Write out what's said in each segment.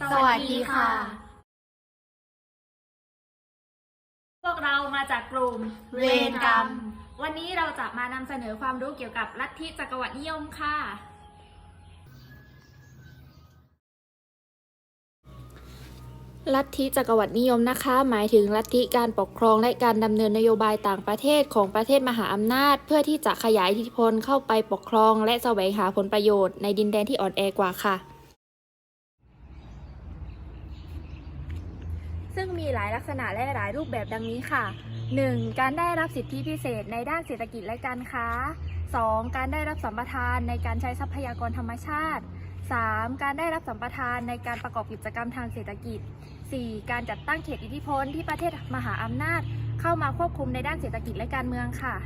สวัสดีค่ะ พวกเรามาจากกลุ่มเวรกรรม วันนี้เราจะมานำเสนอความรู้เกี่ยวกับลัทธิจักรวรรดินิยมค่ะ ลัทธิจักรวรรดินิยมนะคะ หมายถึงลัทธิการปกครองและการดำเนินนโยบายต่างประเทศของประเทศมหาอำนาจ เพื่อที่จะขยายอิทธิพลเข้าไปปกครอง และแสวงหาผลประโยชน์ในดินแดนที่อ่อนแอกว่าค่ะ ซึ่งมีหลายลักษณะและหลายรูปแบบดังนี้ค่ะ 1. การได้รับสิทธิพิเศษในด้านเศรษฐกิจและการค้า 2. การได้รับสัมปทานในการใช้ทรัพยากรธรรมชาติ 3. การได้รับสัมปทานในการประกอบกิจกรรมทางเศรษฐกิจ 4. การจัดตั้งเขตอิทธิพลที่ประเทศมหาอำนาจ เข้ามาควบคุมในด้านเศรษฐกิจและการเมืองค่ะ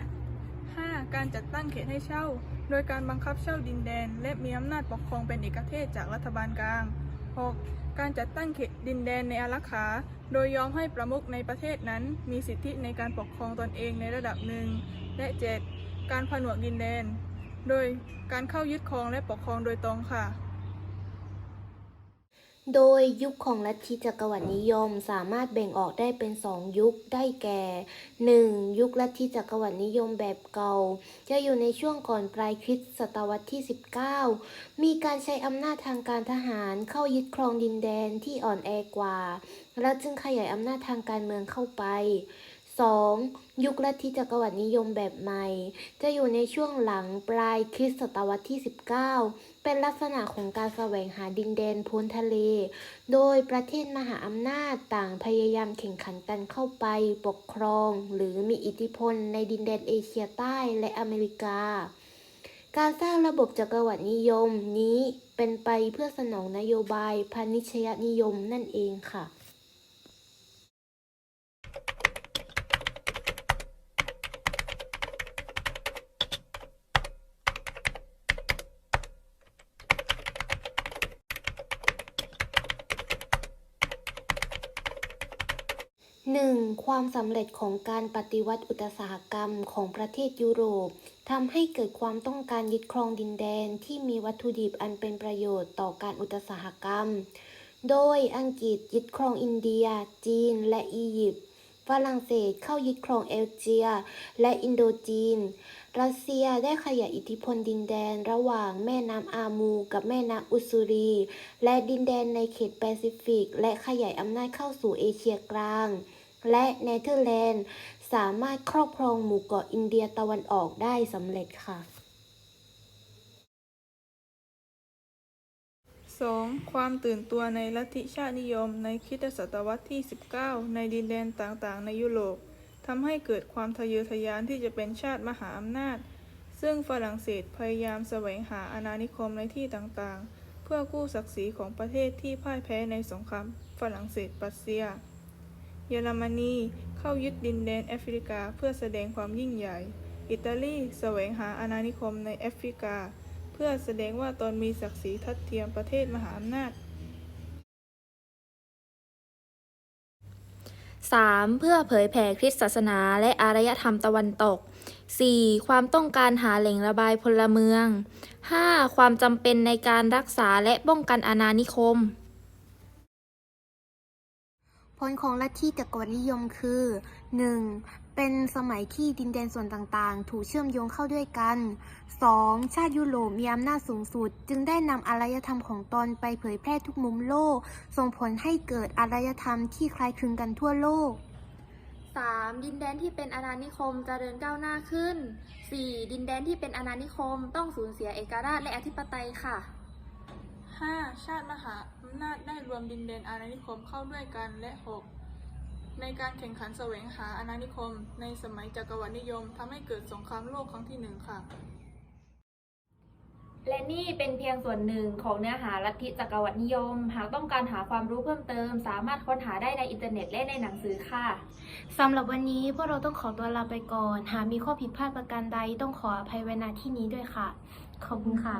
5. การจัดตั้งเขตให้เช่า โดยการบังคับเช่าดินแดน และมีอำนาจปกครองเป็นเอกเทศจากรัฐบาลกลาง 6. การจัดตั้งเขตดินแดนในอารักขา โดยยอมให้ประมุขในประเทศนั้น มีสิทธิในการปกครองตนเองในระดับหนึ่ง และ 7. การผนวกดินแดน โดยการเข้ายึดครองและปกครองโดยตรงค่ะ โดยยุคของลัทธิจักรวรรดินิยมสามารถแบ่งออกได้เป็นสองยุคได้แก่ 1. ยุคลัทธิจักรวรรดินิยมแบบเก่า จะอยู่ในช่วงก่อนปลายคริสตศตวรรษที่ 19 มีการใช้อำนาจทางการทหารเข้ายึดครองดินแดนที่อ่อนแอกว่า และจึงขยายอำนาจทางการเมืองเข้าไป 2. ยุคลัทธิจักรวรรดินิยมแบบใหม่ จะอยู่ในช่วงหลังปลายคริสตศตวรรษที่ 19 เป็นลักษณะของการแสวงหาดินแดนพ้นทะเล โดยประเทศมหาอำนาจต่างพยายามแข่งขันกันเข้าไปปกครอง หรือมีอิทธิพลในดินแดนเอเชียใต้และอเมริกา การสร้างระบบจักรวรรดินิยมนี้เป็นไปเพื่อสนองนโยบายพาณิชยนิยมนั่นเองค่ะ 1. ความสำเร็จของการปฏิวัติอุตสาหกรรมของประเทศยุโรปทำให้เกิดความต้องการยึดครองดินแดนที่มีวัตถุดิบอันเป็นประโยชน์ต่อการอุตสาหกรรม โดยอังกฤษยึดครองอินเดีย จีน และอียิปต์ฝรั่งเศสเข้ายึดครองเอลเจีย และอินโดจีน รัสเซียได้ขยายอิทธิพลดินแดนระหว่างแม่น้ำอามูกับแม่น้ำอุสซูรี และดินแดนในเขตแปซิฟิก และขยายอำนาจเข้าสู่เอเชียกลาง และเนเธอร์แลนด์ สามารถครอบครองหมู่เกาะอินเดียตะวันออกได้สำเร็จค่ะ 2. ความตื่นตัวในลัทธิชาตินิยมในคริสตศตวรรษที่ 19 ในดินแดนต่างๆ ในยุโรปทำให้เกิดความทะเยอทะยานที่จะเป็นชาติมหาอำนาจ ซึ่งฝรั่งเศสพยายามแสวงหาอาณานิคมในที่ต่างๆ เพื่อกู้ศักดิ์ศรีของประเทศที่พ่ายแพ้ในสงครามฝรั่งเศสรัสเซีย เยอรมนีเข้ายึดดินแดนแอฟริกาเพื่อแสดงความยิ่งใหญ่ อิตาลีแสวงหาอาณานิคมในแอฟริกา เพื่อแสดงว่าตนมีศักดิ์ศรีทัดเทียมประเทศมหาอำนาจ 3. เพื่อเผยแผ่คริสตศาสนาและอารยธรรมตะวันตก 4. ความต้องการหาแหล่งระบายพลเมือง 5. ความจำเป็นในการรักษาและป้องกันอาณานิคม ผลของลัทธิจักรวรรดินิยมคือ 1. เป็นสมัยที่ดินแดนส่วนต่างๆ ถูกเชื่อมโยงเข้าด้วยกัน 2. ชาติยุโรปมีอำนาจสูงสุด จึงได้นำอารยธรรมของตนไปเผยแพร่ทุกมุมโลก ส่งผลให้เกิดอารยธรรมที่คล้ายคลึงกันทั่วโลก 3. ดินแดนที่เป็นอาณานิคมจเจริญก้าวหน้าขึ้น 4. ดินแดนที่เป็นอาณานิคมต้องสูญเสียเอกราชและอธิปไตยค่ะ ชาติมหาอำนาจได้รวมดินแดนอาณานิคมเข้าด้วยกันและ 6. ในการแข่งขันแสวงหาอาณานิคม ในสมัยจักรวรรดินิยมทำให้เกิดสงครามโลกครั้งที่หนึ่งค่ะ และนี่เป็นเพียงส่วนหนึ่งของเนื้อหาลัทธิจักรวรรดินิยม หากต้องการหาความรู้เพิ่มเติม สามารถค้นหาได้ในอินเทอร์เน็ตและในหนังสือค่ะ สำหรับวันนี้พวกเราต้องขอตัวลาไปก่อน หากมีข้อผิดพลาดประการใดต้องขออภัยไว้ณที่นี้ด้วยค่ะ ขอบคุณค่ะ